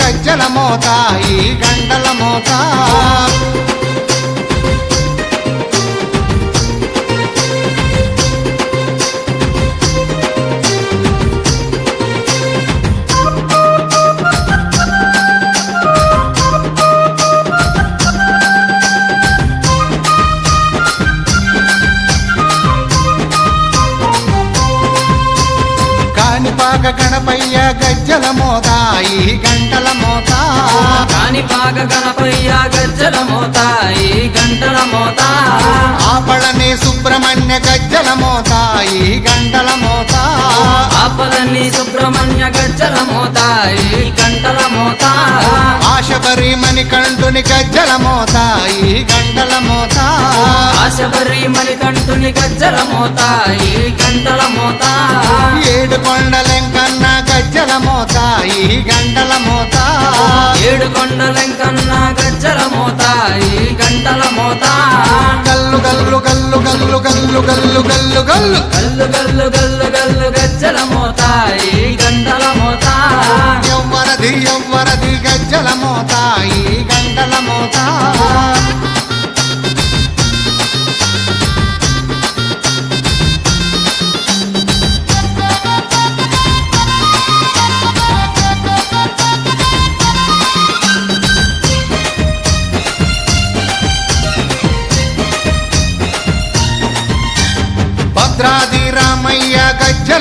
గజ్జల మోత ఈ గంటల మోత. కానిపాక గణపయ్య గజ్జల మోత ఈ గంటల మోత. కాణిపాక గణపయ్య గజ్జల మోత ఈ గంటల మోత. ఆపళని సుబ్రహ్మణ్య గజ్జల మోత ఈ గంటల మోత. ఆపదని సుబ్రహ్మణ్య గజ్జల మోత ఈ గంటల మోత. ఆశబరి మణికంఠుని గజ్జల మోత. ఆశబరి మణికంఠుని గజ్జల మోత ఈ గంటల మోత. ఏడు కొండలెంకన్న గజ్జల మోత ఈ గంటల మోత. ఏడు కొండలెంకన్న గజ్జల మోత ఈ గంటల మోత. గల్లు గల్లు గల్లు గల్లు గల్లు గల్లు గల్లు గల్లు. గల్లు గల్లు గల్లు గల్లు గజ్జల మోత ఈ గంటల మోత. ఎవ్వరది ఎవ్వరది గజ్జల మోత.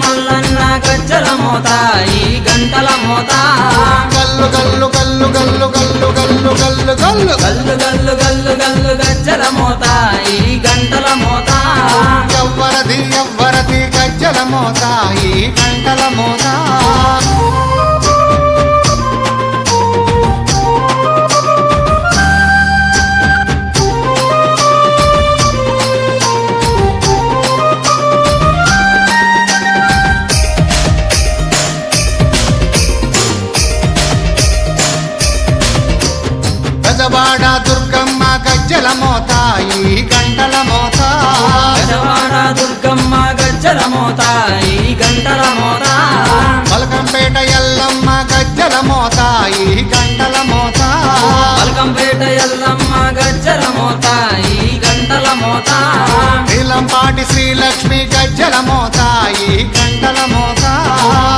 మల్లన్న గజ్జల మోత ఈ గంటల మోత గల్లు గల్లు గల్లు గల్లు గల్లు గల్లు గల్లు గల్లు గల్లు గల్లు గల్లు గల్లు గజ్జల మోత. నీలంపాటి శ్రీలక్ష్మి గజ్జల మోత ఈ గంటల మోత.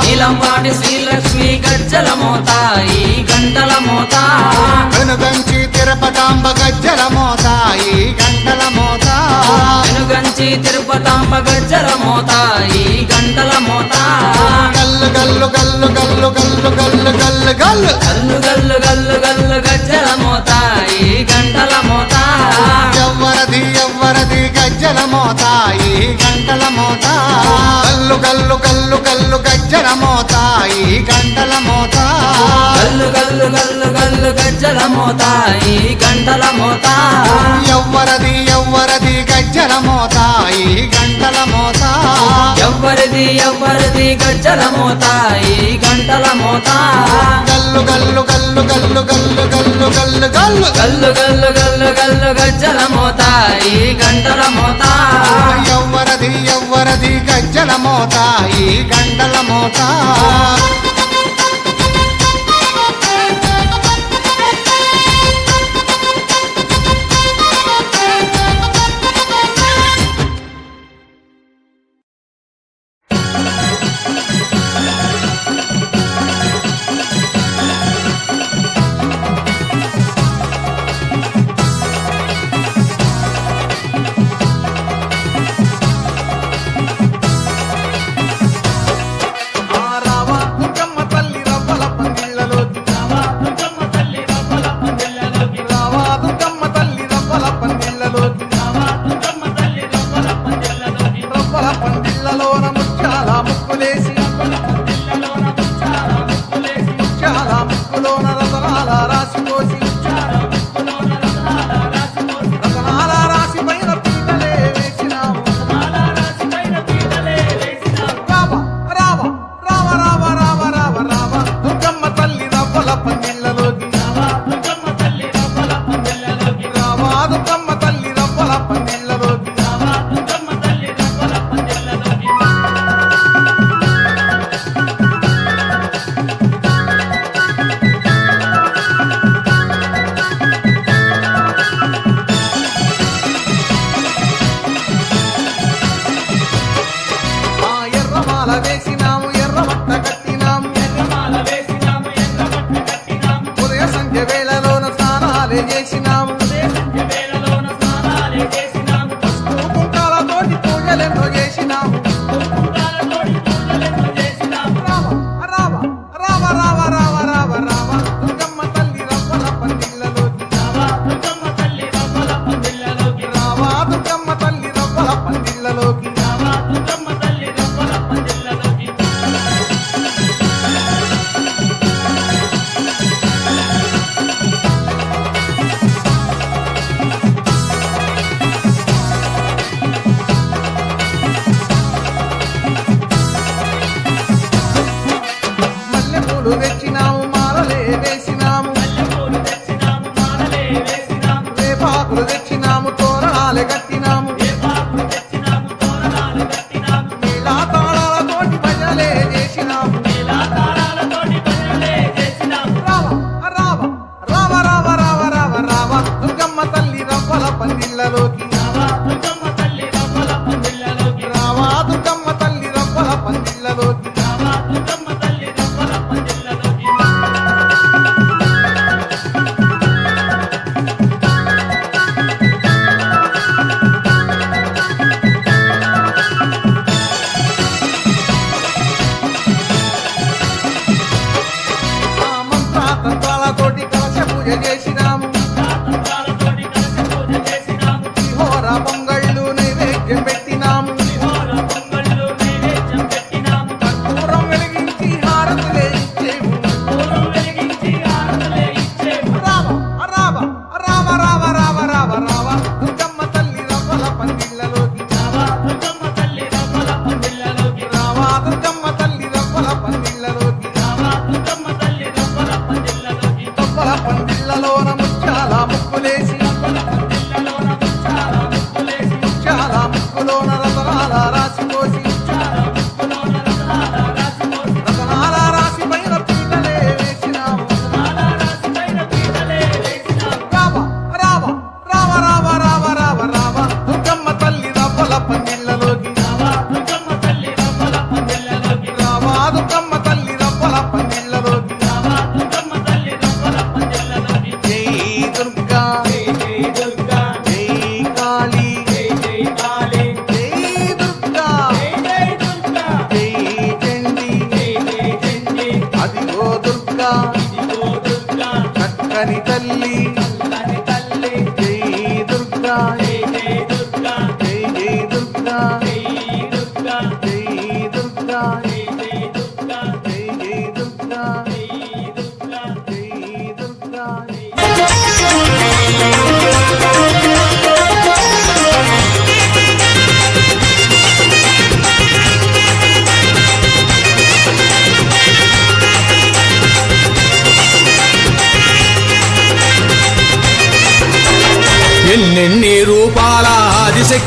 నీలంపాటి శ్రీలక్ష్మి గజ్జల మోత ఈ గంటల మోత. వెనుగంచి తిరుపతాంబ గజ్జల మోత ఈ గంటల మోత. వెనుగంచి తిరుపతాంబ గజ్జల మోత ఈ గంటల మోత. గల్లు గల్లు గల్లు గల్లు గల్లు గల్లు గల్లు గల్లు. గల్లు గంటల మోత గల్లు గల్లు గల్లు గల్లు గజ్జల మోత ఈ గంటల మోత గల్లు గల్లు గల్లు గల్లు గజ్జల మోత ఈ గంటల మోత ఎవ్వరది ఎవ్వరది గజ్జల మోత ఈ గంటల మోత ఎవ్వరిది ఎవ్వరిది గజ్జల మోత ఈ గంటల మోత గల్లు గల్లు గల్లు గల్లు గల్లు గల్లు గల్లు గల్లు గల్లు గల్లు గల్లు గల్లు గజ్జల మోత ఈ గంటల మోత ఎవ్వరది ఎవ్వరది గజ్జల మోత ఈ గండల మోత. ਵਿੱਚ కని తల్లి.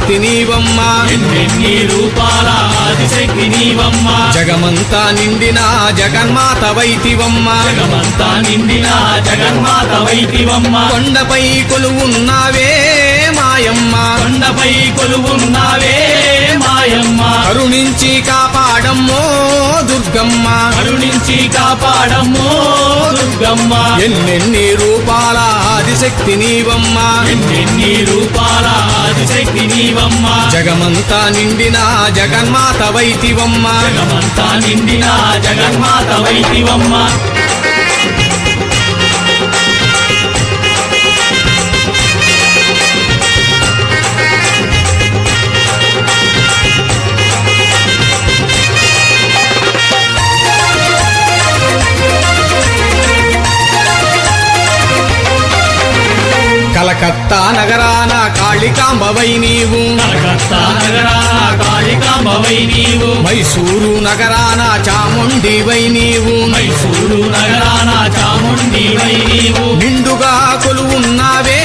శక్తి నీవమ్మ. ఎన్నెన్ని రూపాల ఆదిశక్తి నీవమ్మ. జగమంతా నిండిన జగన్మాత వైతివమ్మ. జగమంతా నిండిన జగన్మాత వైతివమ్మ. కొండపై కొలువున్నావే మాయమ్మ. కొండపై కొలువున్నావే మాయమ్మ. అరుణించి కాపాడమ్మో దుర్గమ్మ. అరుణించి కాపాడమ్మో దుర్గమ్మ. ఎన్నెన్ని రూపాల ఆదిశక్తి నీవమ్మ. ఎన్నెన్ని రూపాల శక్తి నీవమ్మ. జగమంతా నిండిన జగన్మాత వైతివమ్మ. జగమంతా నిండిన జగన్మాత వైతివమ్మ. కాళికాంబవై నీవు. కలకత్తా నగరాన కాళికాంబవై నీవు. మైసూరు నగరాన చాముండివై నీవు. మైసూరు నగరాన చాముండివై నీవు. నిండుగా కొలువున్నావే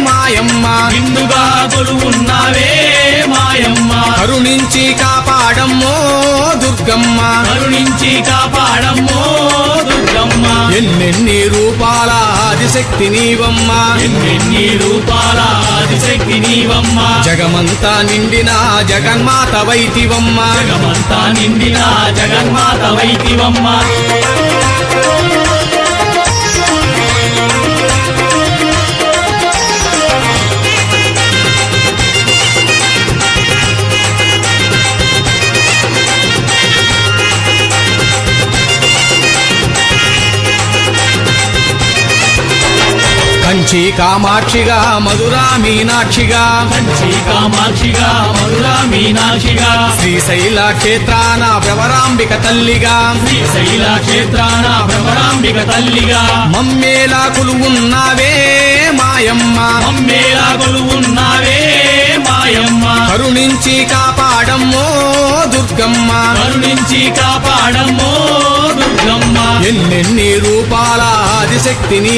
మాయమ్మ. నిండుగా కొలువున్నావే మాయమ్మ. కరుణించి కాపాడమ్మో దుర్గమ్మ. కరుణించి కాపాడమ్మో దుర్గమ్మ. ఎన్నెన్ని రూపాల ఆదిశక్తి నీవమ్మ. ఎన్నెన్ని రూపాల ఆదిశక్తి నీవమ్మ. జగమంతా నిండిన జగన్మాత వైతివమ్మ. జగమంతా నిండిన జగన్మాత వైతివమ్మ. కంచి కామాక్షిగా మధురా మీనాక్షిగా. కంచి కామాక్షిగా మధురా మీనాక్షిగా. శ్రీశైల క్షేత్రాన భ్రవరాంబిక తల్లిగా. శ్రీశైల క్షేత్రాన భ్రమరాంబిక తల్లిగా. మమ్మేలా కొలువున్నావే మాయమ్మ. అమ్మేలా కొలువున్నావే మాయమ్మ. కరుణించి కాపాడమ్మో దుర్గమ్మ. కరుణించి కాపాడమ్మో దుర్గమ్మ. ఎన్నెన్ని రూపాల ఆదిశక్తిని